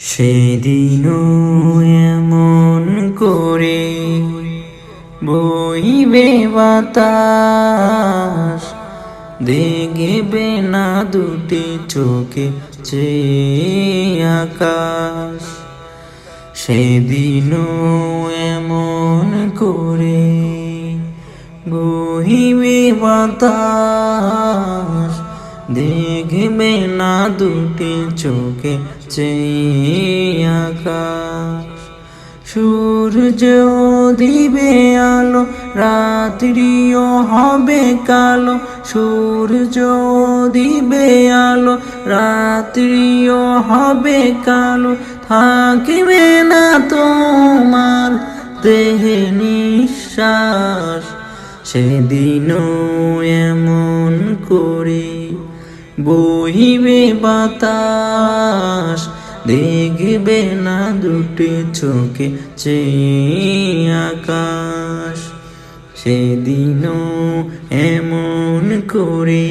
সেদিনও এমন করে বইবে বাতাস, দেখবে না দুটি চোখে চেয়ে আকাশ। সেদিনও এমন করে বহিবে বাতাস দেখবে না দুটি চোখে চেয়ে আকাশ। সূর্য দিবে আলো, রাত্রিও হবে কালো। সূর্য দিবে আলো, রাত্রিও হবে কালো। থাকবে না তোমার দেহে নিঃশ্বাস, সেদিনও এমন করে বহিবে বাতাস, দেখবে না দুটি চোখে চেয়ে আকাশ। সেদিনও এমন করে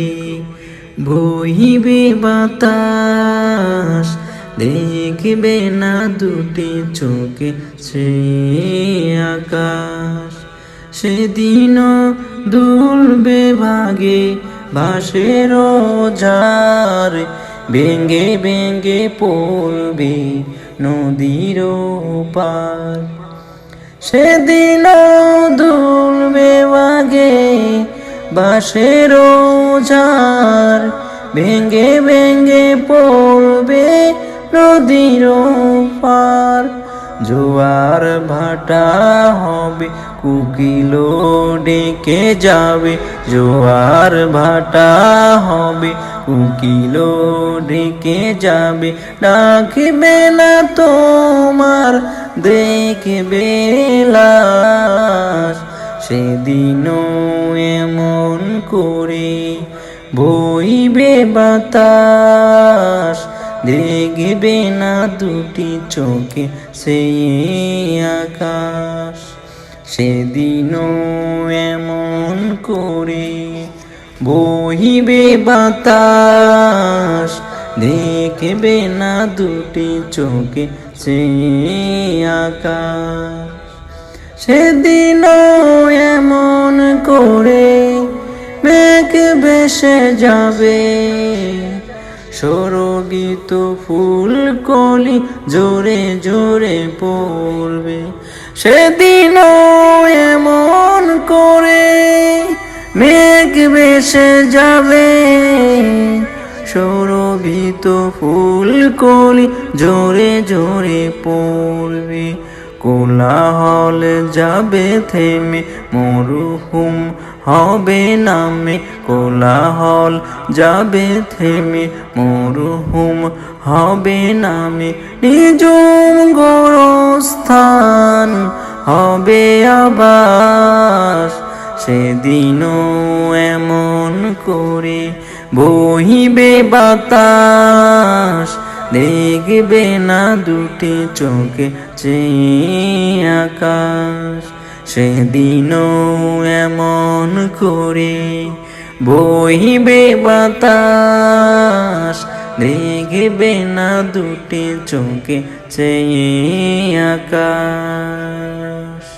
বহিবে বাতাস, দেখবে না দুটি চোখে চেয়ে আকাশ। সেদিনও দুলবে ভাগে বাঁশের যার বেঙ্গে বেঙ্গে পড়বে নদীর পার সেদিন দুলবে বাগে বাঁশের ঝার ভেঙ্গে ভেঙ্গে পড়বে নদীর জোয়ার ভাটা হবে কুকিলো ডেকে যাবে। জোয়ার ভাটা হবে কুকিলো ডেকে যাবে। ডাকবে না তোমার, দেখবে লাশ। সেদিনও এমন করে বইবে বাতাস। দেখবে না দুটি চোখে সেই আকাশ। সেদিনও এমন করে বহিবে বাতাস। দেখবে না দুটি চোখে সেই আকাশ। সেদিনও এমন করে মেঘ বেসে যাবে। সরগিত ফুল কলি জোরে জোরে পড়বে সেদিনও এমন করে মেঘ বেসে যাবে। সৌরভিত ফুল কলি জোরে জোরে পড়বে কোলাহল যাবে থেমে, মরুহুম হবে নামে, কোলাহল যাবে থেমে, মরুহুম হবে নামে। নিজুম গোরস্থান হবে আবাস, সেদিনও এমন করে বহিবে বাতাস। দেখবে না দুটি চোখে আকাশ। সেদিনও এমন করে বহিবে বাতাস। দেখবে না দুটি চোখে আকাশ।